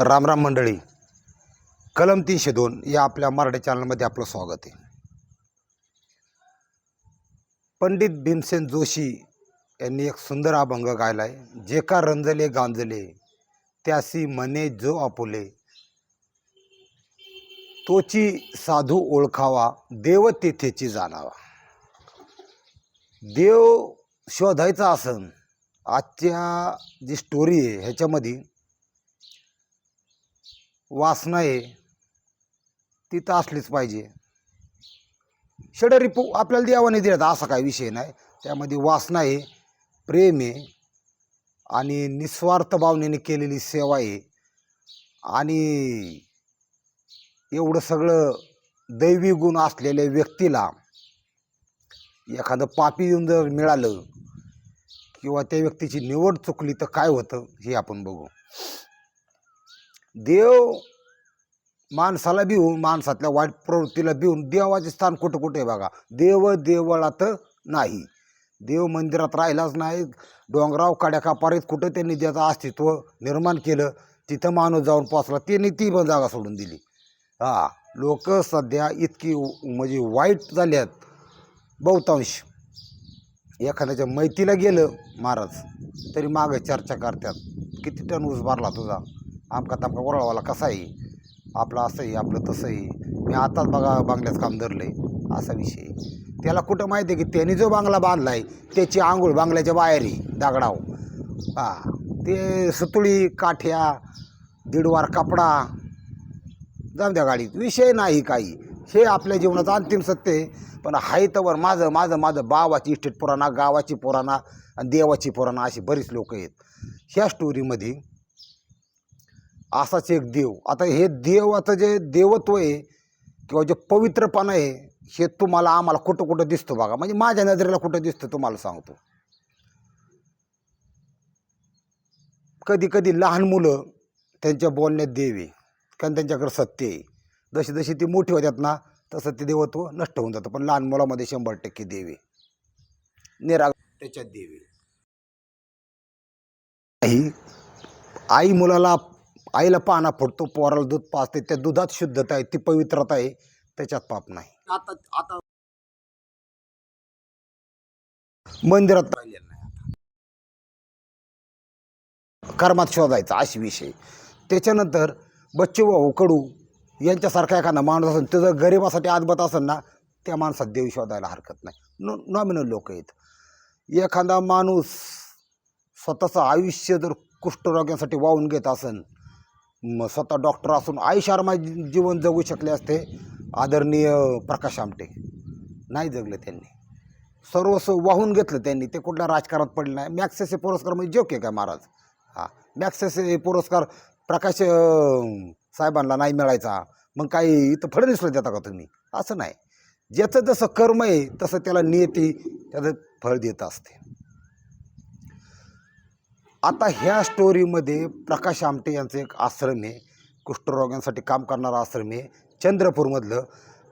रामराम मंडळी कलम तीनशे दोन या आपल्या मराठी चॅनलमध्ये आपलं स्वागत आहे. पंडित भीमसेन जोशी यांनी एक सुंदर अभंग गायला आहे जे का रंजले गांजले त्यासी मने जो आपुले. तोची साधू ओळखावा देव तेथेची जाणावा. देव शोधायचा असन आजच्या जी स्टोरी आहे ह्याच्यामध्ये वासना आहे ती तर असलीच पाहिजे. षडरिपू आपल्याला देवाने दिल्यात असा काही विषय नाही. त्यामध्ये वासना आहे प्रेम आहे आणि निस्वार्थ भावनेने केलेली सेवा आहे. आणि एवढं सगळं दैवी गुण असलेल्या व्यक्तीला एखादं पापी येऊन जर मिळालं किंवा त्या व्यक्तीची निवड चुकली तर काय होतं हे आपण बघू. देव माणसाला भिवून माणसातल्या वाईट प्रवृत्तीला भिवून देवाचे स्थान कुठं कुठे आहे बघा? देव देवळात नाही. देव मंदिरात राहिलाच नाही. डोंगराव काड्या कापारीत कुठं त्यांनी त्याचं अस्तित्व निर्माण केलं तिथं माणूस जाऊन पोचला. त्यांनी ती पण जागा सोडून दिली. हा लोक सध्या इतकी म्हणजे वाईट झाली आहेत बहुतांश. एखाद्याच्या मैतीला गेलं महाराज तरी मागं चर्चा करतात. किती टन ऊस भरला तुझा? आमका तामका ओरळवाला कसा आहे आपलं असं आहे आपलं तसं आहे मी आताच बघा बांगल्याचं काम धरलं आहे असा विषय. त्याला कुठं माहिती आहे की त्याने जो बांगला बांधला आहे त्याची आंघोळ बांगल्याच्या बाहेर आहे दगडाव हां ते सुतुळी काठ्या दीडवार कपडा. जाऊ द्या गाडीत. विषय नाही काही. हे आपल्या जीवनाचं अंतिम सत्य आहे. पण हाय तवर माझं माझं माझं बावाची इस्टेट पुराणा गावाची पुराणा आणि देवाची पुराणा अशी बरीच लोक आहेत. ह्या स्टोरीमध्ये असाच एक देव. आता हे देवाचं जे देवत्व आहे किंवा जे पवित्रपणा आहे हे तुम्हाला आम्हाला कुठं कुठं दिसतो बघा. म्हणजे माझ्या नजरेला कुठं दिसतं तुम्हाला सांगतो. कधी कधी लहान मुलं त्यांच्या बोलण्यात देव आहे कारण त्यांच्याकडे सत्य आहे. जशी जशी ती मोठी होतात ना तसं ते देवत्व नष्ट होऊन जातं. पण लहान मुलामध्ये शंभर टक्के देवी निराग त्याच्यात देवी आई आई मुलाला आईला पाना फुटतो पोराला दूध पाजते त्या दुधात शुद्धता आहे ती पवित्रता आहे त्याच्यात पाप नाही. आता आता. मंदिरात राहिलेलं नाही कर्मात शोधायचा अशी विषय. त्याच्यानंतर बच्चू भाऊ कडू यांच्यासारखा एखादा माणूस असेल तो जर गरिबासाठी आदबत असेल ना त्या माणसात देव शोधायला हरकत नाही. नो नॉमिनल लोक आहेत. एखादा माणूस स्वतःचं आयुष्य जर कुष्ठरोग्यांसाठी वाहून घेत असेल मग स्वतः डॉक्टर असून आयुष्यारमा जीवन जगू शकले असते. आदरणीय प्रकाश आमटे. नाही जगले त्यांनी. सर्वस्व वाहून घेतलं त्यांनी. ते कुठल्या राजकारणात पडले नाही. मॅक्सेस हे पुरस्कार म्हणजे जोक आहे काय महाराज? हां. मॅक्सेस हे पुरस्कार प्रकाश साहेबांना नाही मिळायचा. मग काही इथं फडणवीसला देता का तुम्ही? असं नाही. ज्याचं जसं कर्म आहे तसं त्याला नियती त्याचं फळ देत असते. आता ह्या स्टोरीमध्ये प्रकाश आमटे यांचं एक आश्रम आहे. कुष्ठरोगांसाठी काम करणारा आश्रम आहे. चंद्रपूरमधलं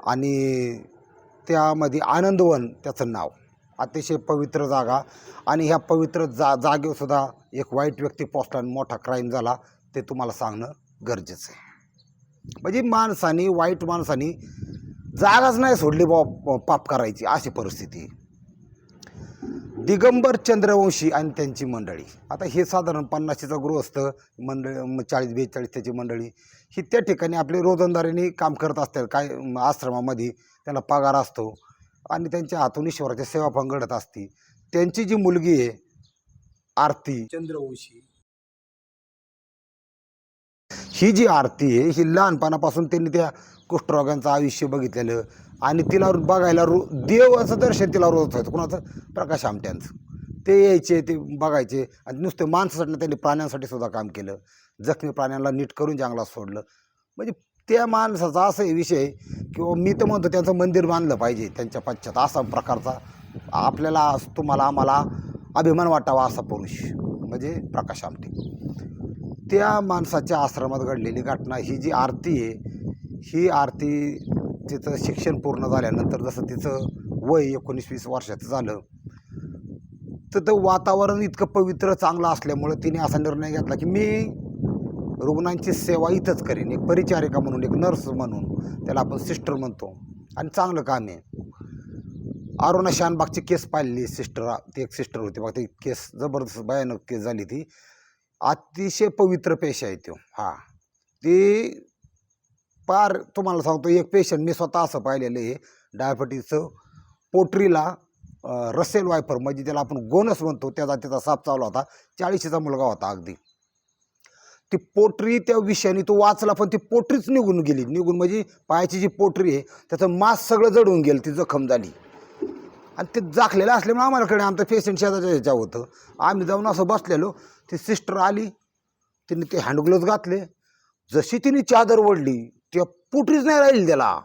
आणि त्यामध्ये आनंदवन त्याचं नाव. अतिशय पवित्र जागा. आणि ह्या पवित्र जा जागेवरसुद्धा एक वाईट व्यक्ती पोचला आणि मोठा क्राईम झाला ते तुम्हाला सांगणं गरजेचं आहे. म्हणजे माणसानी वाईट माणसानी जागाच नाही सोडली बा पाप करायची अशी परिस्थिती आहे. दिगंबर चंद्रवंशी आणि त्यांची मंडळी. आता हे साधारण पन्नाशीचं गृहस्थ मंडळ चाळीस बेचाळीस त्याची मंडळी. ही त्या ठिकाणी आपले रोजंदारीने काम करत असतात काय आश्रमामध्ये त्यांना पगार असतो आणि त्यांच्या हातून ईश्वराची सेवा पण घडत असते. त्यांची जी मुलगी आहे आरती. चंद्रवंशी. ही जी आरती आहे ही लहानपणापासून त्यांनी त्या कुष्ठरोगांचं आयुष्य बघितलेलं. आणि तिला बघायला रो देवाचं दर्शन तिला रोज व्हायचं कुणाचं? प्रकाश आमट्यांचं. ते यायचे ते बघायचे. आणि नुसते माणसासाठी त्यांनी प्राण्यांसाठी सुद्धा काम केलं. जखमी प्राण्यांना नीट करून जंगलात सोडलं. म्हणजे त्या माणसाचा असं विषय किंवा मी तर म्हणतो त्यांचं मंदिर बांधलं पाहिजे. त्यांच्या पश्चात असा प्रकारचा आपल्याला तुम्हाला आम्हाला अभिमान वाटावा असा पुरुष. म्हणजे प्रकाश आमटे. त्या माणसाच्या आश्रमात घडलेली घटना ही जी आरती आहे ही आरती तिचं शिक्षण पूर्ण झाल्यानंतर जसं तिचं वय एकोणीस वीस वर्षाचं झालं तर ते वातावरण इतकं पवित्र चांगलं असल्यामुळं तिने असा निर्णय घेतला की मी रुग्णांची सेवा इथंच करेन एक परिचारिका म्हणून एक नर्स म्हणून त्याला आपण सिस्टर म्हणतो. आणि चांगलं काम आहे. अरुणा शानबागची केस पाहिलेली सिस्टर ती एक सिस्टर होती. बघ ती केस जबरदस्त भयानक केस झाली ती. अतिशय पवित्र पेशा आहे तो हा. ती पार तुम्हाला सांगतो एक पेशंट मी स्वतः असं पाहिलेलं आहे. डायबिटीजचं पोटरीला रसेल वायफर म्हणजे त्याला आपण गोनस म्हणतो त्याचा त्याचा साप चावला होता. चाळीशीचा मुलगा होता अगदी. ती पोटरी त्या विषयाने तो वाचला पण ती पोटरीच निघून गेली. निघून म्हणजे पायाची जी पोटरी आहे त्याचं मांस सगळं जडून गेलं ती जखम झाली. आणि ते जाखलेलं असल्यामुळे आम्हालाकडे आमचं पेशंट शेजारच्या ह्याच्या होतं. आम्ही जाऊन असं बसलेलो. ती सिस्टर आली. तिने ते हँडग्लोव्ज घातले. जशी तिने चादर ओढली पोटरीच नाही राहील त्याला.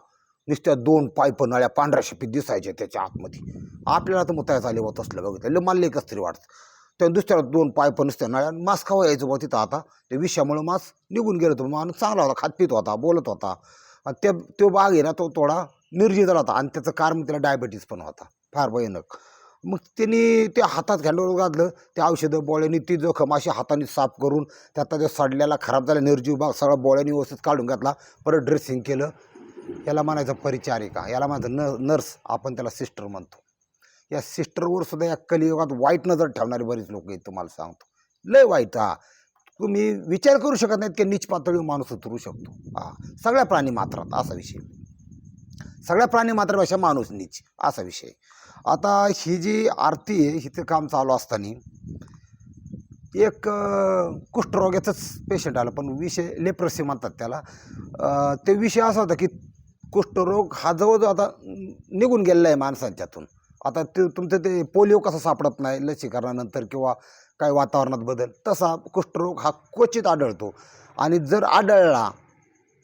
नुसत्या दोन पाईप नळ्या पांढऱ्या शिपीत दिसायच्या त्याच्या आतमध्ये. आपल्याला तर मुतायच आले होत असलं बघितलं. लय मला एकच तरी वाटतं. त्या दुसऱ्या दोन पाईप नुसत्या नळ्या मास्क खावा यायचं बघ तिथं आता. ते विषयामुळे मास्क निघून गेलं तर माणूस चांगला होता खात पित होता बोलत होता. आणि त्या तो बाग आहे ना तो थोडा निर्जित होता. आणि त्याचं कारण त्याला डायबिटीस पण होता. फार भयानक. मग त्यांनी ते हातात घालून घातलं. ते औषधं बोळ्यांनी ती जखम अशी हाताने साफ करून त्यात जो सडलेला खराब झाला निर्जीव भाग सगळा बोळ्यांनी व्यवस्थित काढून घातला परत ड्रेसिंग केलं. याला म्हणायचं परिचारिका. याला म्हणायचं न नर्स आपण त्याला सिस्टर म्हणतो. या सिस्टरवर सुद्धा या कलियुगात वाईट नजर ठेवणारे बरेच लोक आहेत तुम्हाला सांगतो. लय वाईट हा. तुम्ही विचार करू शकत नाहीत की नीच पातळीवर माणूस उतरू शकतो. हा. सगळ्या प्राणी मात्रात असा विषय. सगळ्या प्राणी मात्रापेक्षा माणूस नीच असा विषय. आता ही जी आरती आहे हिचं काम चालू असताना एक कुष्ठरोग्याचंच पेशंट आलं पण विषय लेप्रसी म्हणतात त्याला. ते विषय असा होता की कुष्ठरोग हा जवळजवळ आता निघून गेलेला आहे माणसांच्यातून. आता ते तुमचं ते पोलिओ कसा सापडत नाही लसीकरणानंतर किंवा काही वातावरणात बदल तसा कुष्ठरोग हा क्वचित आढळतो. आणि जर आढळला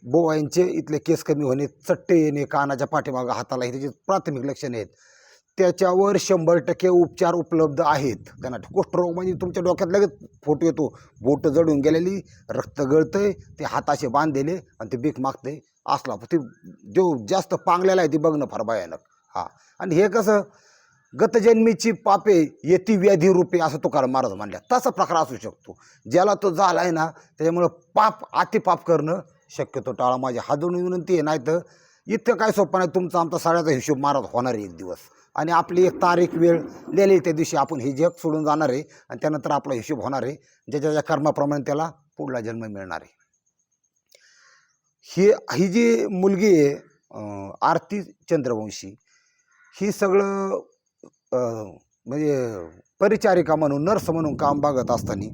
बोवायांचे इथले केस कमी होणे चट्टे येणे कानाच्या पाठीमागं हाताला हे त्याची प्राथमिक लक्षणे आहेत त्याच्यावर शंभर टक्के उपचार उपलब्ध आहेत. त्यांना कुष्ठरोग म्हणजे तुमच्या डोक्यात लगेच फोटो येतो. बोट जडून गेलेली रक्त गळतंय ते हाताशी बांधलेले आणि ते भीक मागते असला ते जो जास्त पांगलेला आहे ती बघणं फार भयानक. हा. आणि हे कसं गतजन्मीची पापे येती व्याधी रूपे असं तुकाराम महाराज म्हणल्या. तसा प्रकार असू शकतो. ज्याला तो झाला आहे ना त्याच्यामुळं पाप अतिपाप करणं शक्यतो टाळा. माझी हादून विनंती आहे नाही तर इतकं काय सोपं नाही तुमचा आमचा सगळ्याचा हिशोब मारत होणार आहे एक दिवस. आणि आपली एक तारीख वेळ लिहिली त्या दिवशी आपण हे जग सोडून जाणार आहे आणि त्यानंतर आपला हिशोब होणार आहे ज्याच्या ज्या कर्माप्रमाणे त्याला पुढला जन्म मिळणार आहे. ही ही जी मुलगी आहे आरती चंद्रवंशी ही सगळं म्हणजे परिचारिका म्हणून नर्स म्हणून काम बघत असताना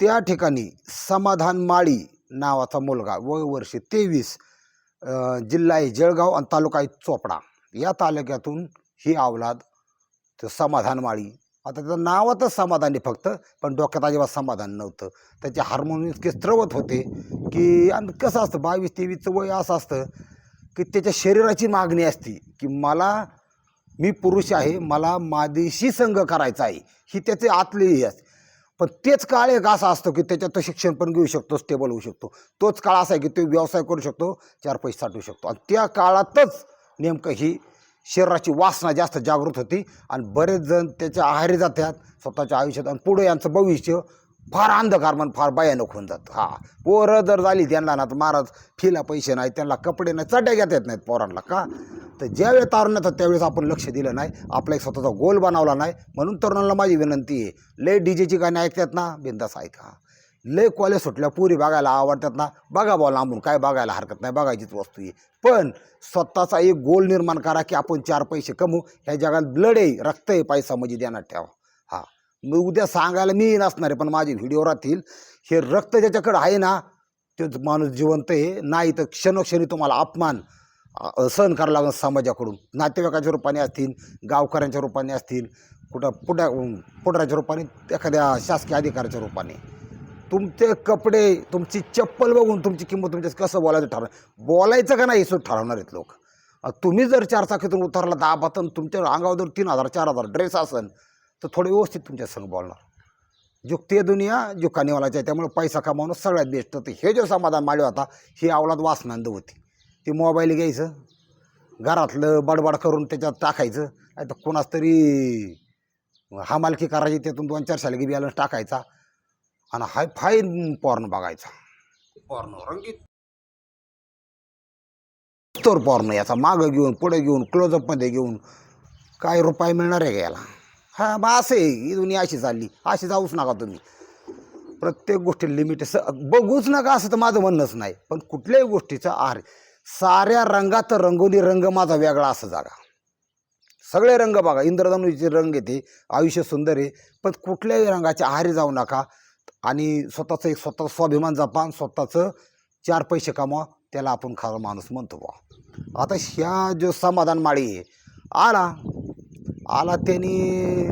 त्या ठिकाणी समाधान माळी नावाचा मुलगा वय वर्ष तेवीस जिल्हा आहे जळगाव आणि तालुका आहे चोपडा. या तालुक्यातून ही अवलाद समाधान माळी. आता त्याचं नावातच समाधान आहे फक्त पण डोक्यात अजिबात समाधान नव्हतं. त्याचे हार्मोन इतके स्त्रवत होते की आणि कसं असतं बावीस तेवीसचं वय असं असतं की त्याच्या शरीराची मागणी असती की मला मी पुरुष आहे मला मादेशी संघ करायचा आहे. ही त्याचे आतली असते. पण तेच काळ एक असा असतो की त्याच्यात तो शिक्षण पण घेऊ शकतो स्टेबल होऊ शकतो. तोच काळ असा आहे की तो व्यवसाय करू शकतो चार पैसे साठवू शकतो. आणि त्या काळातच नेमकं ही शरीराची वासना जास्त जागृत होती आणि बरेच जण त्याच्या आहारी जातात स्वतःच्या आयुष्यात आणि पुढे यांचं भविष्य फार अंधकार मन फार भयानक होऊन जातं. हा. पोरं जर झाली त्यांना ना तर महाराज फिला पैसे नाही त्यांना कपडे नाही चट्या घेता येत नाहीत पोरांना का? तर ज्यावेळेस येतात त्यावेळेस आपण लक्ष दिलं नाही. आपला एक स्वतःचा गोल बनवला नाही. म्हणून तरुणांना माझी विनंती आहे लय डी जेची गाणी ऐकतात ना बिंदास ऐका. लय कॉलेज सुटल्या पुरी बघायला आवडतात ना बघा बॉल लांबून काय बघायला हरकत नाही बघायचीच वस्तू आहे. पण स्वतःचा एक गोल निर्माण करा की आपण चार पैसे कमवू. ह्या जगात ब्लड आहे रक्त आहे पैसा म्हणजे ध्यानात ठेवा. मग उद्या सांगायला मी नसणार आहे पण माझे व्हिडिओ राहतील. हे रक्त ज्याच्याकडे आहे ना तेच माणूस जिवंत आहे. नाही तर क्षणोक्षणी तुम्हाला अपमान सहन करावं लागणार समाजाकडून. नातेवाईकाच्या रूपाने असतील गावकऱ्यांच्या रूपाने असतील कुठं पुढ्या पुढऱ्याच्या रूपाने एखाद्या शासकीय अधिकाऱ्याच्या रूपाने. तुमचे कपडे तुमची चप्पल बघून तुमची किंमत तुमच्या कसं बोलायचं ठरव बोलायचं का नाही हे सुद्धा ठरवणार आहेत लोक. तुम्ही जर चार चाकीतून उतरला दहा बातन तुमच्या अंगावर जर तीन हजार चार हजार ड्रेस असेल तर थोडे व्यवस्थित तुमच्या संग बोलणार. जो ते दुनिया जो कानिवालाची आहे त्यामुळे पैसा कमावणं सगळ्यात बेस्ट तर हे जो समाधान माळी होता ही अवलाद वासनांद होती. ती मोबाईल घ्यायचं घरातलं बडबड करून त्याच्यात टाकायचं नाही तर कोणाच तरी हमालकी करायची त्यातून दोन चार शालगी बियालं टाकायचा आणि हाय फाईन पॉर्न बघायचा. पॉर्न रंगीत. तर पॉर्न याचा मागं घेऊन पुढे घेऊन क्लोजअपमध्ये घेऊन काय रुपये मिळणार आहे का याला? हा मग असं आहे ही दुनिया अशी चालली. अशी जाऊच नका तुम्ही. प्रत्येक गोष्टी लिमिट स बघूच नका असं तर माझं म्हणणंच नाही. पण कुठल्याही गोष्टीचा आर साऱ्या रंगात रंगोली रंग माझा वेगळा असं जागा. सगळे रंग बघा. इंद्रधनुचे रंग येते. आयुष्य सुंदर आहे. पण कुठल्याही रंगाच्या आहारी जाऊ नका. आणि स्वतःचं एक स्वतः स्वाभिमान जपान स्वतःचं चार पैसे कमावा. त्याला आपण खरा माणूस म्हणतो बा आता ह्या जो समाधान माळी आहे आला. आला त्यांनी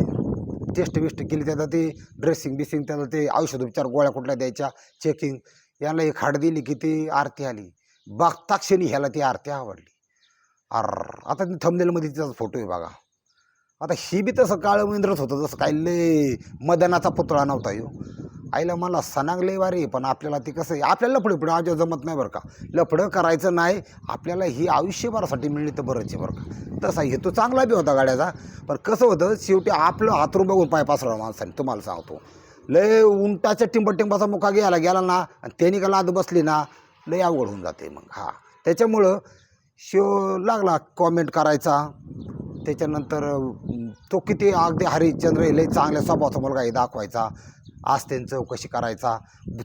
टेस्ट बिस्ट केली त्याचा ते ड्रेसिंग बिसिंग त्याचा ते औषधोपचार गोळ्या कुठल्या द्यायच्या चेकिंग याला एक हाड दिली की ती आरती आली. बघता क्षणी ह्याला ती आरती आवडली. अर आता ती थंबनेलमध्ये तिचा फोटो आहे बघा. आता ही बी तसं काळं मिंद्रच होतं जसं काही लय मदनाचा पुतळा नव्हता यो. आईला मला सणांगले वारे पण आपल्याला ते कसं आहे आपल्याला लफडे पुढे आज जमत नाही बरं का. लफडं करायचं नाही आपल्याला ही आयुष्यभरासाठी मिळली तर बरंच आहे बरं का. तसा हेतू चांगला बी होता गाड्याचा पण कसं होतं शेवटी आपलं हातरून बघून पाय पासरा माणसाने तुम्हाला सांगतो. लय उंटाच्या टिंबटिंबाचा मुका घ्यायला गेला ना आणि त्याने का लाद बसली ना लय अवघड होऊन जाते मग हा. त्याच्यामुळं शिव लागला कॉमेंट करायचा. त्याच्यानंतर तो किती अगदी हरिश्चंद्र हे लय चांगल्या स्वभावाचा मुलगा आहे दाखवायचा. आज त्यांचं चौकशी करायचा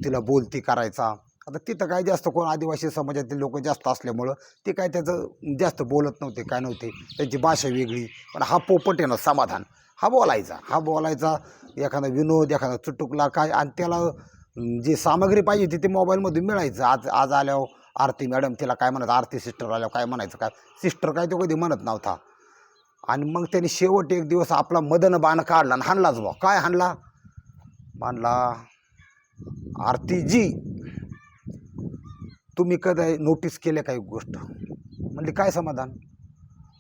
तिला बोलती करायचा. आता तिथं काय जास्त कोण आदिवासी समाजातील लोक जास्त असल्यामुळं ते काय त्याचं जास्त बोलत नव्हते काय नव्हते. त्यांची भाषा वेगळी. पण हा पोपट आहे ना समाधान. हा बोलायचा. हा बोलायचा. एखादा विनोद एखादा चुटुकला काय आणि त्याला जी सामग्री पाहिजे ती ते मोबाईलमधून मिळायचं. आज आज आल्यावर आरती मॅडम तिला काय म्हणत आरती सिस्टर आल्यावर काय म्हणायचं? काय? सिस्टर काय तो कधी म्हणत नव्हता. आणि मग त्याने शेवट एक दिवस आपला मदन बाण काढला आणि हाणलाच बा काय हाणला? मानला आरती जी तुम्ही कधी नोटीस केल्या काही गोष्ट. म्हणजे काय समाधान?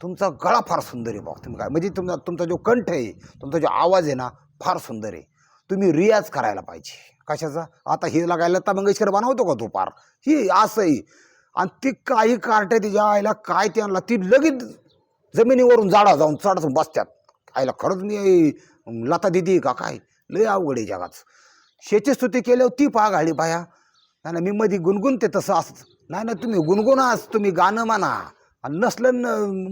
तुमचा गळा फार सुंदर आहे भाऊ तुम्ही काय? म्हणजे तुमचा तुमचा जो कंठ आहे तुमचा जो आवाज आहे ना फार सुंदर आहे. तुम्ही रियाज करायला पाहिजे. कशाचा? आता हे लागायला लता मंगेशकर बनवतो का तो पार? ही आहे. आणि ती काही कार्ट्या तिच्या आईला काय ते आणला ती लगेच जमिनीवरून जाडा जाऊन चढून बसत्यात. आईला खरंच मी लता दिदी का? काय? लय आवड आहे जगात. शेची स्तुती केल्यावर ती पाग आली पाया नाही ना मी मध्ये गुणगुणते तसं असत. नाही ना तुम्ही गुणगुणाच तुम्ही गाणं म्हणा. आणि नसलं न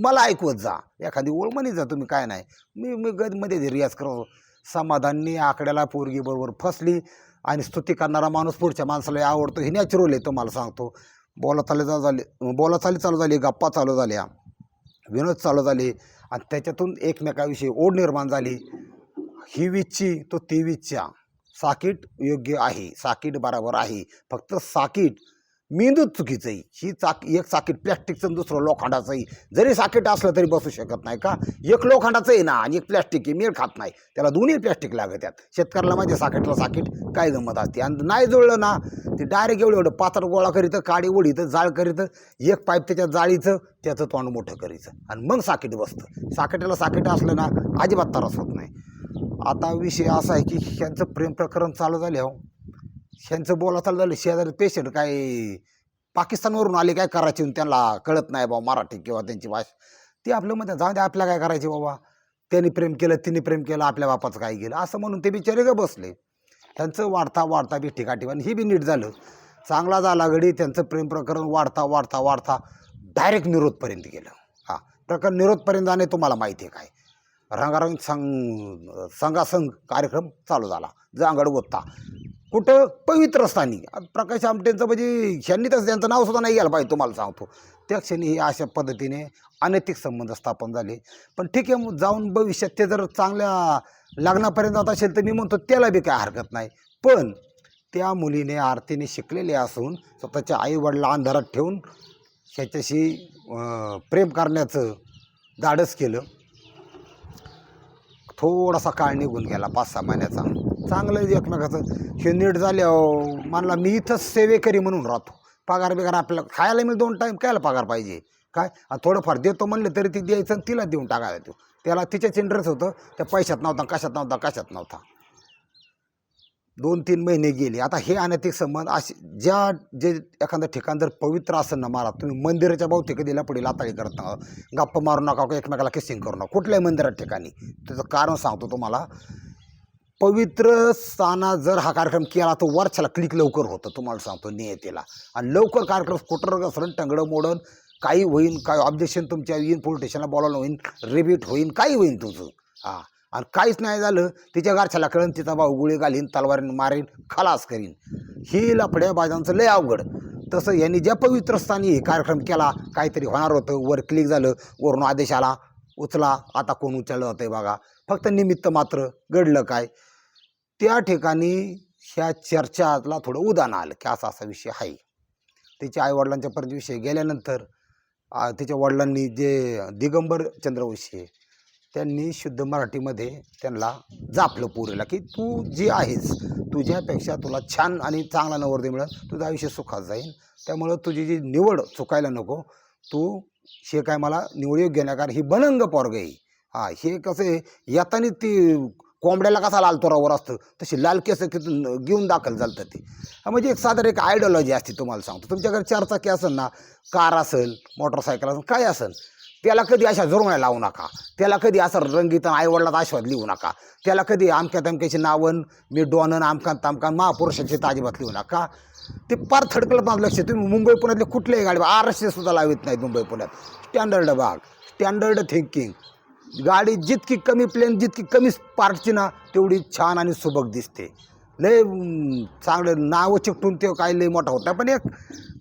मला ऐकवत जा. एखादी ओळ म्हणी जा तुम्ही काय नाही. मी मी गदमध्ये रियाज करतो समाधानी आकड्याला पोरगी बरोबर फसली आणि स्तुती करणारा माणूस पुढच्या माणसाला आवडतो. हे नॅचरल आहे तुम्हाला सांगतो. बोला चालू झाली झाले बोला चाली चालू झाली गप्पा चालू झाल्या. विनोद चालू झाले. आणि त्याच्यातून एकमेकाविषयी ओढ निर्माण झाली. ही वीजची तो ती साकीट योग्य आहे. साकीट बरोबर आहे. फक्त साकीट मेंदूच चुकीचं आहे. ही चाक एक साकीट प्लॅस्टिकचं दुसरं लोखंडाचं आहे. जरी साकीट असलं तरी बसू शकत नाही का? एक लोखंडाचं आहे ना आणि एक प्लॅस्टिक आहे मेळ खात नाही. त्याला दोन्ही प्लॅस्टिक लागतात शेतकऱ्याला माझ्या साकीटला साकीट काय गंमत असते. आणि नाही जुळलं ना ते डायरेक्ट एवढं एवढं पातळ गोळा करीतं काडी ओढीतं जाळ करीतं एक पाईप त्याच्या जाळीचं त्याचं तोंड मोठं करीचं आणि मग साकीट बसतं. साकीटाला साकीट असलं ना अजिबात त्रास होत नाही. आता विषय असा आहे की ह्यांचं प्रेम प्रकरण चालू झाले हो. ह्यांचं बोला चालू झालं शेजारी पेशंट काय पाकिस्तानवरून आले काय करायचे त्यांना कळत नाही बाबा मराठी किंवा त्यांची भाषा. ती आपलं म्हणतात जाऊ दे आपल्या काय करायचे बाबा? त्यांनी प्रेम केलं तिने प्रेम केलं आपल्या बापाचं काय केलं असं म्हणून ते बिचारे ग बसले. त्यांचं वाढता वाढता बी ठिकाठी आणि हे बी नीट झालं. चांगला झाला घडी त्यांचं प्रेम प्रकरण वाढता वाढता वाढता डायरेक्ट निरोधपर्यंत गेलं. हां प्रकरण निरोधपर्यंत जाणे तुम्हाला माहिती आहे काय? रंगारंग संग संघासंघ कार्यक्रम चालू झाला. जांगड गोत्ता. कुठं पवित्र स्थानी. प्रकाश आमटेंचं म्हणजे क्षणी तसं त्यांचं नाव सुद्धा नाही घ्यायला पाहिजे तुम्हाला सांगतो. त्या क्षणी हे अशा पद्धतीने अनैतिक संबंध स्थापन झाले. पण ठीक आहे मग जाऊन भविष्यात ते जर चांगल्या लग्नापर्यंत जात असेल तर मी म्हणतो त्याला बी काय हरकत नाही. पण त्या मुलीने आरतीने शिकलेले असून स्वतःच्या आईवडिला अंधारात ठेवून ह्याच्याशी प्रेम करण्याचं धाडस केलं. थोडासा काळ निघून गेला पाच सहा महिन्याचा. चांगलं एकमेकाचं. हे नीट झाल्या हो मानला मी इथंच सेवेकरी म्हणून राहतो. पगार बिगार आपल्याला खायला मी दोन टाईम कायला पगार पाहिजे. काय? थोडंफार देतो म्हणलं तरी ती द्यायचं आणि तिला देऊन टाकायला तो त्याला तिच्याच इंटरेस्ट होतं. त्या पैशात नव्हता कशात नव्हता कशात नव्हता. दोन तीन महिने गेले. आता हे अनैतिक संबंध असे ज्या जे एखादं ठिकाण जर पवित्र असं ना मारा तुम्ही मंदिराच्या भोवती कधी लपडी लाताळी करत नका गप्पा मारू नका का एकमेकाला किसिंग करू नका. कुठल्याही मंदिरात ठिकाणी. त्याचं कारण सांगतो तुम्हाला. पवित्र स्थाना जर हा कार्यक्रम केला तर वर्षाला क्लिक लवकर होतं. तुम्हाला सांगतो नियतीला. आणि लवकर कार्यक्रम स्कूटर घसरण टंगडं मोडन काही होईन काय ऑब्जेक्शन तुमच्या येईन पोलीस स्टेशनला बोलावलं होईन रिबीट होईन काही होईन तुझं. हां. आणि काहीच नाही झालं तिच्या घरच्याला कळण तिचा भाऊ गोळी घालीन तलवारीन मारीन खलास करीन. ही लफड्या बाजांचं लय अवघड. तसं यांनी ज्या पवित्र स्थानी हे कार्यक्रम केला काहीतरी होणार होतं वर क्लिक झालं वरून आदेश आला उचला आता कोण उचललं होतंय बघा. फक्त निमित्त मात्र घडलं काय? त्या ठिकाणी ह्या चर्चाला थोडं उदाहरण आलं की असा असा विषय आहे. तिच्या आईवडिलांच्यापर्यंत विषय गेल्यानंतर तिच्या वडिलांनी जे दिगंबर चंद्रवंशी त्यांनी शुद्ध मराठीमध्ये त्यांना जापलं पोरीला की तू जी आहेस तुझ्यापेक्षा तुला छान आणि चांगला नवरदे मिळेल तुझं आयुष्य सुखात जाईल त्यामुळं तुझी जी निवड चुकायला नको तू हे काय मला निवड योग्य नाही कारण ही बनंग पोरग आहे. हा हे कसं आहे ती कोंबड्याला कसा लाल तोरावर असतं तशी लाल केस तिथून घेऊन दाखल झालं ते. म्हणजे एक साधारण एक आयडिओलॉजी असते तुम्हाला सांगतो. तुमच्याकडे चारचाकी असेल ना कार असेल मोटरसायकल असेल काय असेल त्याला कधी अशा जोरण्या लावू नका. त्याला कधी असं रंगीत आईवडिलात आशीर्वाद लिहू नका. त्याला कधी आमक्या तमक्याची नावन मी डॉनन आमकान तामकान महापुरुषाची ताजीबात लिहू नका. ते पार थडकलं माझं लक्ष. तुम्ही मुंबई पुण्यातले कुठल्याही गाडी आरशे सुद्धा लावित नाहीत मुंबई पुण्यात. स्टँडर्ड बाग स्टँडर्ड थिंकिंग गाडी जितकी कमी प्लेन जितकी कमी पार्टची ना तेवढी छान आणि सुबक दिसते. लय चांगलं नावं चिकटून ते काय लय मोठा होता पण एक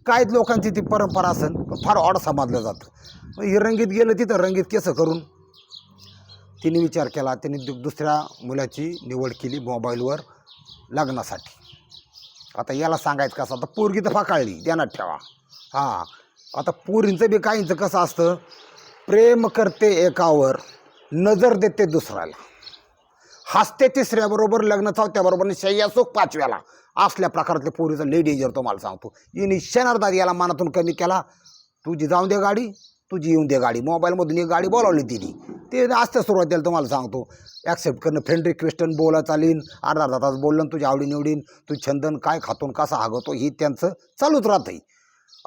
काय लोकांची ती परंपरा असन फार ऑड समजलं जातं. मग हे रंगीत गेलं तिथं रंगीत केसं करून. तिने विचार केला तिने दु दुसऱ्या मुलाची निवड केली मोबाईलवर लग्नासाठी. आता याला सांगायचं कसं आता पोरगी तर फाकाळली ध्यानात ठेवा. हां आता पोरींचं बी काहींचं कसं असतं प्रेम करते एकावर. नजर देते दुसऱ्याला. हसते तिसऱ्याबरोबर लग्न चौथ्याबरोबर आणि शय्यासोक पाचव्याला. असल्या प्रकारातले पोरीचं लय डेंजर तुम्हाला सांगतो. हिने शनारदार याला मनातून कमी केला तुझी जाऊन दे गाडी तुझी येऊन दे गाडी. मोबाईलमधून एक गाडी बोलावली तिने. ते असत्या सुरुवातीला तुम्हाला सांगतो ॲक्सेप्ट करणं फ्रेंड रिक्वेस्टन बोला चालीन अर्धा अर्धा तास बोललं तुझ्या आवडी निवडीन तू छंदन काय खातून कसा हागवतो ही त्यांचं चालूच राहतंय.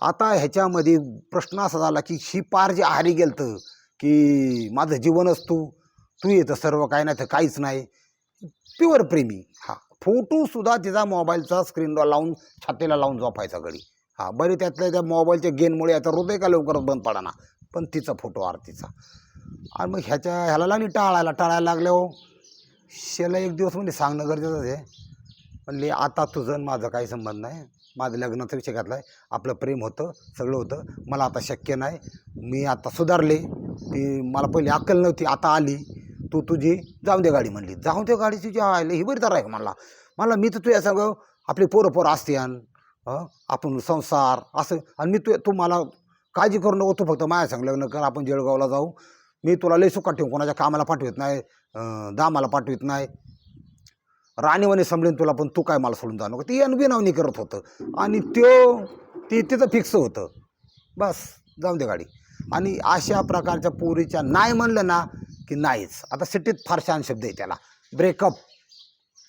आता ह्याच्यामध्ये प्रश्न असा झाला की ही पार जे आहारी गेलतं की माझं जीवनच तू तू येतं सर्व काय नाही तर काहीच नाही. प्युअर प्रेमी. हा फोटोसुद्धा तिचा मोबाईलचा स्क्रीनला लावून छातीला लावून झोपायचा घडी. हा बरे त्यातल्या त्या मोबाईलच्या गेनमुळे आता हृदय का लवकरच बंद पडाना? पण तिचा फोटो आरतीचा आणि मग ह्याच्या ह्याला लागली टाळायला टाळायला लागल्या हो. शेला एक दिवस म्हणजे सांगणं गरजेचंच आहे. म्हणले आता तुझं आणि माझं काही संबंध नाही. माझं लग्नाचा विषय घातला आहे आपलं प्रेम होतं सगळं होतं. मला आता शक्य नाही. मी आता सुधारले. ती मला पहिली अक्कल नव्हती. आता आली. तू तुझी जाऊन दे गाडी म्हणली. जाऊन दे गाडी तुझी. आले ही बरी तर आहे म्हणला. मला मी तर तुझ्या सांग आपली पोरं पोरं असते आपण संसार असं. आणि मी तू तू मला काळजी करू नको. तू फक्त माझ्या सांग लग्न कर. आपण जळगावला जाऊ. मी तुला लय सुखात ठेवू कोणाच्या कामाला पाठवत नाही दामाला पाठवत नाही. राणीवाने समजेन तुला पण तू काय मला सोडून जाऊ नको. ती अनबिनावनी करत होतं. आणि त्यो ते तिथं फिक्स होतं. बस जाऊन दे गाडी. आणि अशा प्रकारच्या पोरीच्या नाही म्हणलं ना की नाहीच. आता सिटीत फार छान शब्द आहे त्याला. ब्रेकअप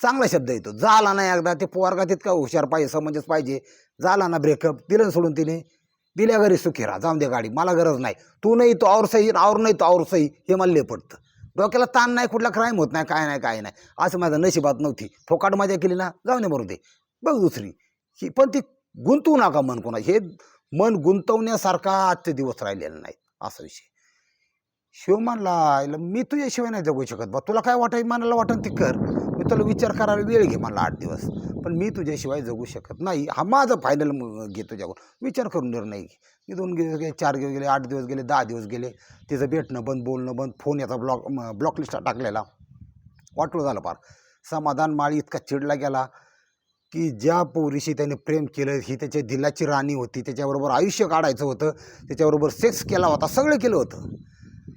चांगला शब्द येतो झाला नाही एकदा ते पोरगा तितका हुशार पाहिजे समजच पाहिजे. झाला ना ब्रेकअप दिलं सोडून तिने. दिल्या घरी सुखी राहा. जाऊन दे गाडी मला गरज नाही. तू नाही तो और सही और नाही तो और सही हे मला पडतं डोक्याला ताण नाही कुठला क्राईम होत नाही काय नाही काय नाही. असं माझं नशिबात नव्हती. फोकाट मजा केली ना जाऊ नये मरू दे. बघ दुसरी. ही पण ती गुंतवू नका मन कोणा हे मन गुंतवण्यासारखा आजचे दिवस राहिलेले नाहीत. असा विषय. शिव म्हणला मी तुझ्याशिवाय नाही जगू शकत बा. तुला काय वाटाय मनाला वाटन ती कर. त्याला विचार करायला वेळ घे मला आठ दिवस. पण मी तुझ्याशिवाय जगू शकत नाही. हा माझा फायनल घे तुझ्यावर. विचार करून निर्णय घे. मी दोन दिवस गेले चार दिवस गेले आठ दिवस गेले दहा दिवस गेले. तिचं भेटणं बंद बोलणं बंद फोन याचा ब्लॉक ब्लॉकलिस्ट टाकलेला. वाटलं झालं फार. समाधान माळी इतका चिडला गेला की ज्या पोरीशी त्याने प्रेम केलं ही त्याच्या दिलाची राणी होती. त्याच्याबरोबर आयुष्य काढायचं होतं. त्याच्याबरोबर सेक्स केला होता. सगळं केलं होतं.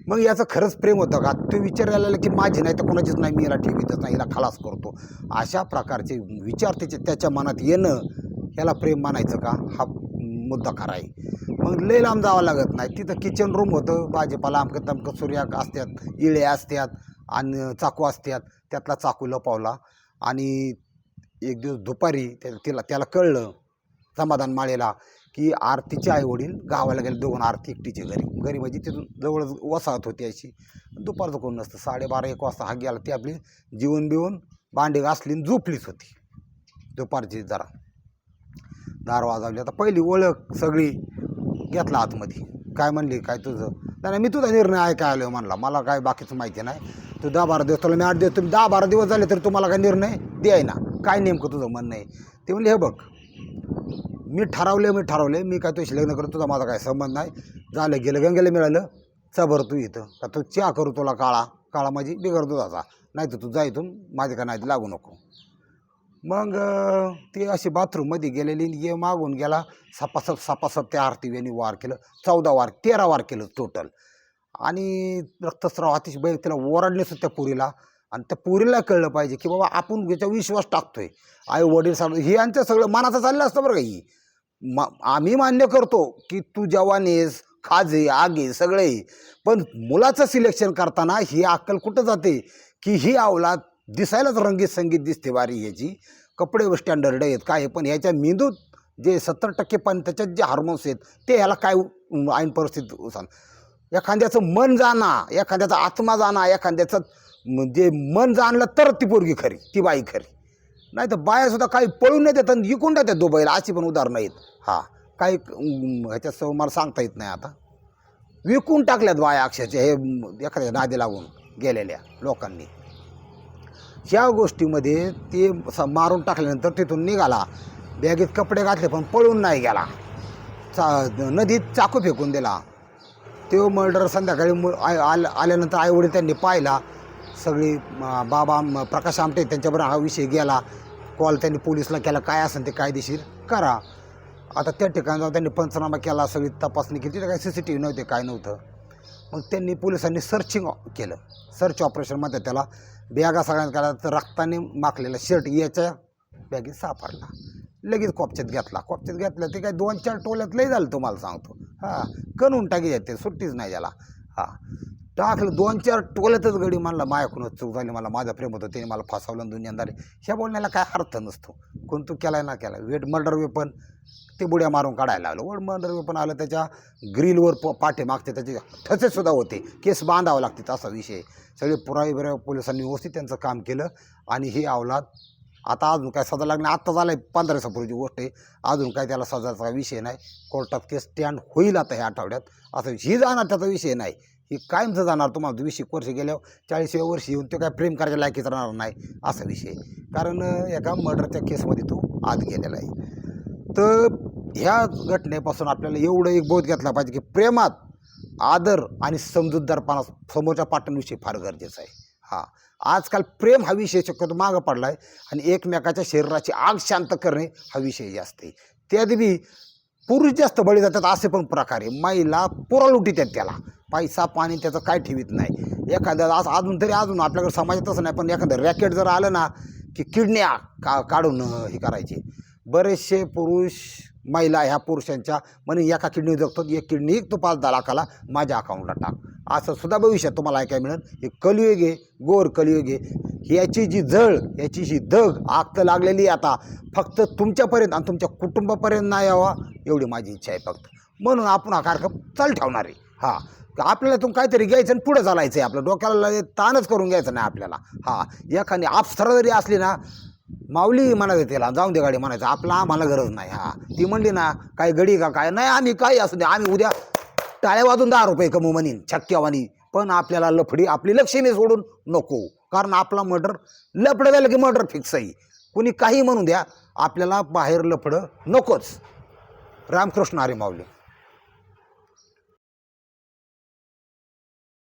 मग याचं खरंच प्रेम होतं का? तो विचारायला लागला की माझी नाही तर कोणाचीच नाही मी याला ठेवीतच नाही याला खलास करतो. अशा प्रकारचे विचार त्याच्या त्याच्या मनात येणं ह्याला प्रेम मानायचं का? हा मुद्दा खरा आहे. मग लय लांब जावं लागत नाही. तिथं किचन रूम होतं भाजीपाला आमकं तमकं सूर्या असतात इळे असतात आणि चाकू असतात त्यातला चाकू लपवला आणि एक दिवस दुपारी त्या तिला त्याला कळलं समाधान माळेला की आरतीचे आईवडील गावाला गेले दोघं आरती एकटीचे घरी. घरी म्हणजे तिथून जवळच वसाहत होती अशी. दुपारचं कोण नसतं. साडेबारा एक वाजता हा गेला ती आपली जीवन बिवून भांडी घासली आणि झोपलीच होती. दुपारची जरा. दार वाजवली. आता पहिली ओळख सगळी घेतला आतमध्ये. काय म्हणली काय तुझं? नाही मी तुझा निर्णय ऐकाय आलो म्हणला. मला काय बाकीचं माहिती नाही. तू दहा बारा दिवस तुला मी आठ दिवस तुम्ही दहा बारा दिवस झाले तर तुम्हाला काय निर्णय द्याय ना काय नेमकं तुझं म्हणणं आहे? ते म्हणले हे बघ मी ठरवले मी ठरवले. मी काय तुझी लग्न करतो तुझा माझा काय संबंध नाही. झालं गेलं गंगेला मिळालं. चबर तू इथं. का तू चहा करू तुला काळा? काळा माझी बिगर दुधाचा. नाही तर तू जा इथून. माझे का नाही लागू नको. मग ती अशी बाथरूममध्ये गेलेली ये मागून गेला. सपासप सपासप त्या आरतीव्यानी वार केलं. चौदा वार तेरा वार केलं टोटल आणि रक्तस्राव अतिशय बैल तिला ओरडले सुद्धा त्या पुरीला. आणि त्या पुरीला कळलं पाहिजे की बाबा आपण याच्या विश्वास टाकतोय. आई वडील सांग हे यांचं सगळं मनाचं चाललं असतं बरं का ही. मा आम्ही मान्य करतो की तू जवानेस खाजे आगे सगळे पण मुलाचं सिलेक्शन करताना ही अक्कल कुठं जाते? की ही अवलाद दिसायलाच रंगीत संगीत दिसते वारी ह्याची. कपडे स्टँडर्ड आहेत काय आहे, पण ह्याच्या मेंदूत जे सत्तर टक्के पण त्याच्यात जे हार्मोन्स आहेत ते ह्याला काय ऐन परिस्थिती सांग एखाद्याचं मन जाणं एखाद्याचा आत्मा जाणं एखाद्याचं जे मन जाणलं तर ती पोरगी खरी ती बाई खरी. नाही तर बायासुद्धा काही पळून नाही देतात आणि इकून देतात दुबईला. अशी पण उदाहरणं आहेत. हा काही ह्याच्यात ह्याच्यासह मला सांगता येत नाही आता. विकून टाकल्यात बाया अक्षरशः हे एखाद्या नादी लागून गेलेल्या लोकांनी. ह्या गोष्टीमध्ये ते स- मारून टाकल्यानंतर तिथून निघाला. बॅगेत कपडे घातले पण पळून नाही गेला. चा नदीत चाकू फेकून दिला. तो मर्डर संध्याकाळी आय- आल आल्यानंतर आईवडील त्यांनी पाहिला. सगळी बाबा प्रकाश आमटे त्यांच्याबरोबर हा विषय गेला. कॉल त्यांनी पोलिसला केला काय असेल ते कायदेशीर करा. आता त्या ठिकाणी जाऊन त्यांनी पंचनामा केला सगळी तपासणी केली तिथे काही सी सी टी व्ही नव्हते काय नव्हतं. मग त्यांनी पोलिसांनी सर्चिंग केलं. सर्च ऑपरेशनमध्ये त्याला बॅगा सगळ्यांना केला तर रक्ताने माखलेला शर्ट याच्या बॅगेत सापडला लगेच कॉपच्यात घेतला. कॉपच्यात घेतलं ते काय दोन चार टोल्यात लई झालं तुम्हाला सांगतो. हां कणून टाकी ते सुट्टीच नाही त्याला हां. टाकलं दोन चार टोल्यातच गडी मानला मायाकडून चूक झाली मला माझ्या प्रेम होतं त्याने मला फसवलं दुनियादारी. ह्या बोलण्याला काय अर्थ नसतो. कोण तू केलाय ना केला वेट मर्डर वेपन ते बुड्या मारून काढायला लागलं. वड मर्डर वेपन आलं त्याच्या ग्रिलवर प पाठे मागते त्याचे ठसेसुद्धा होते. केस बांधावं लागते असा विषय सगळे पुरावे बिरावे पोलिसांनी व्यवस्थित त्यांचं काम केलं. आणि ही अवलाद आता अजून काय सजा लागणे आत्ता झालं आहे पंधरा दिवसापूर्वीची गोष्ट आहे. अजून काय त्याला सजाचा विषय नाही. कोर्टात केस स्टँड होईल आता ह्या आठवड्यात. असं ही जाणार त्याचा विषय नाही. ही कायमचं जाणार तुम्हाला वीस एक वर्ष गेल्यावर चाळीसव्या वर्षी येऊन तो काय प्रेम करायच्या लायकीचा राहणार नाही असा विषय. कारण एका मर्डरच्या केसमध्ये तो आत गेलेला आहे. तर ह्या घटनेपासून आपल्याला एवढं एक बोध घेतला पाहिजे की प्रेमात आदर आणि समजूतदारपणा समोरच्या पाटणविषयी फार गरजेचं आहे. हां. आजकाल प्रेम हा विषय शक्यतो मागं पडला आहे आणि एकमेकाच्या शरीराची आग शांत करणे हा विषय जास्त आहे. त्यात बी पुरुष जास्त बळी जातात असे पण प्रकार आहे. महिला पुरालुटी त्यात त्याला. पैसा पाणी त्याचं काय ठेवीत नाही. एखाद्या आज अजून तरी अजून आपल्याकडे समाजात तसं नाही पण एखादं रॅकेट जर आलं ना की किडण्या का काढून हे करायचे. बरेचसे पुरुष महिला ह्या पुरुषांच्या म्हणून एका किडनी जगतो एक किडनी तू पाच दहा लाखाला माझ्या अकाउंटला टाक. असं सुद्धा भविष्यात तुम्हाला ऐकायला मिळेल. हे कलियुग आहे गोर कलियुग आहे. याची जी जळ याची जी दग आग तर लागलेली आता. फक्त तुमच्यापर्यंत आणि तुमच्या कुटुंबापर्यंत नाही यावा एवढी माझी इच्छा आहे फक्त. म्हणून आपण हा कार्यक्रम चाल ठेवणार आहे. हां. आपल्याला तुम काहीतरी घ्यायचं आणि पुढं चालायचं आहे आपलं. डोक्याला ताणच करून घ्यायचं नाही आपल्याला. हा एखादी आपसरा जरी असली ना माऊली म्हणायचं त्याला जाऊन दे गाडी म्हणायचं आपला आम्हाला गरज नाही. हा ती म्हणली ना काय गडी का काय? नाही आम्ही काही असू दे आम्ही उद्या टाळ्या वाजून दहा रुपये कमू म्हणीन छक्क्यावानी पण आपल्याला लफडी आपली लक्ष्मी सोडून नको. कारण आपला मर्डर लफडं झालं की मर्डर फिक्स आहे. कुणी काही म्हणू द्या आपल्याला बाहेर लफडं नकोच. रामकृष्ण आरे माऊली.